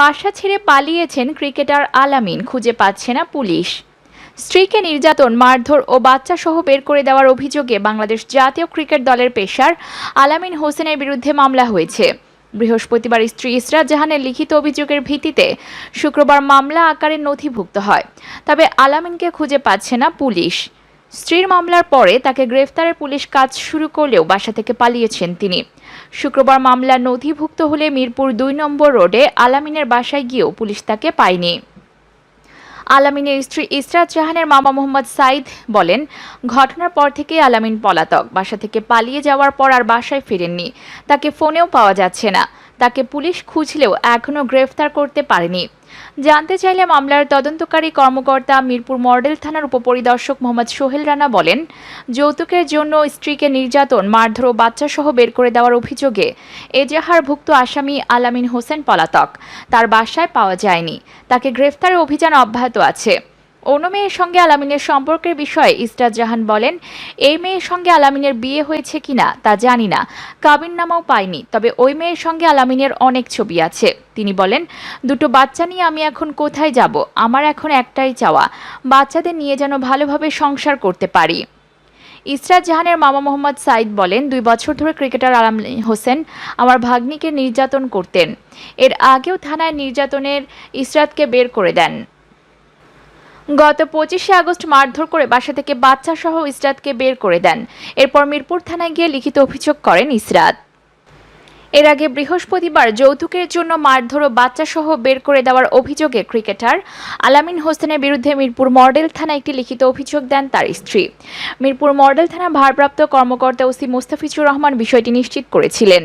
বাসা ছেড়ে পালিয়েছেন ক্রিকেটার আলামিন, খুঁজে পাচ্ছে না পুলিশ। স্ত্রীকে নির্যাতন, মারধর ও বাচ্চা সহ বের করে দেওয়ার অভিযোগে বাংলাদেশ জাতীয় ক্রিকেট দলের পেশার আলামিন হোসেনের বিরুদ্ধে মামলা হয়েছে। বৃহস্পতিবার স্ত্রী ইসরাত জাহানের লিখিত অভিযোগের ভিত্তিতে শুক্রবার মামলা আকারে নথিভুক্ত হয়। তবে আলামিনকে খুঁজে পাচ্ছে না পুলিশ। স্ত্রীর মামলার পরে তাকে গ্রেফতারের পুলিশ কাজ শুরু করলেও বাসা থেকে পালিয়েছেন তিনি। শুক্রবার মামলা নথিভুক্ত হলে মিরপুর দুই নম্বর রোডে আলামিনের বাসায় গিয়েও পুলিশ তাকে পায়নি। আলামিনের স্ত্রী ইসরাত জাহানের মামা মোহাম্মদ সাইদ বলেন, ঘটনার পর থেকে আলামিন পলাতক। বাসা থেকে পালিয়ে যাওয়ার পর আর বাসায় ফিরেননি। তাকে ফোনেও পাওয়া যাচ্ছে না। তাকে পুলিশ খুঁজলেও এখনও গ্রেফতার করতে পারেনি। জানতে চাইলে মামলার তদন্তকারী কর্মকর্তা মিরপুর মডেল থানার উপপরিদর্শক মোহাম্মদ সোহেল রানা বলেন, যৌতুকের জন্য স্ত্রীকে নির্যাতন, মারধর ও বাচ্চাসহ বের করে দেওয়ার অভিযোগে এজাহারভুক্ত আসামি আলামিন হোসেন পলাতক। তার বাসায় পাওয়া যায়নি। তাকে গ্রেফতারের অভিযান অব্যাহত আছে। অন্য মেয়ের সঙ্গে আলামিনের সম্পর্কের বিষয়ে ইস্টার জাহান বলেন, এই মেয়ের সঙ্গে আলামিনের বিয়ে হয়েছে কিনা তা জানি না। কাবিন নামাও পাইনি, তবে ওই মেয়ের সঙ্গে আলামিনের অনেক ছবি আছে। তিনি বলেন, দুটো বাচ্চা নিয়ে আমি এখন কোথায় যাব? আমার এখন একটাই চাওয়া, বাচ্চাদের নিয়ে যেন ভালোভাবে সংসার করতে পারি। ইসরাত জাহানের মামা মোহাম্মদ সাইদ বলেন, দুই বছর ধরে ক্রিকেটার আলাম হোসেন আমার ভাগ্নিকে নির্যাতন করতেন। এর আগেও থানায় নির্যাতনের ইসরাতকে বের করে দেন। গত পঁচিশে আগস্ট মারধর করে বাসা থেকে বাচ্চা সহ ইসরাতকে বের করে দেন। এরপর মিরপুর থানায় গিয়ে লিখিত অভিযোগ করেন ইসরাত। এর আগে বৃহস্পতিবার যৌতুকের জন্য মারধর ও বাচ্চা সহ বের করে দেওয়ার অভিযোগে ক্রিকেটার আলামিন হোসেনের বিরুদ্ধে মিরপুর মডেল থানায় একটি লিখিত অভিযোগ দেন তার স্ত্রী। মিরপুর মডেল থানা ভারপ্রাপ্ত কর্মকর্তা ওসি মোস্তাফিজুর রহমান বিষয়টি নিশ্চিত করেছিলেন।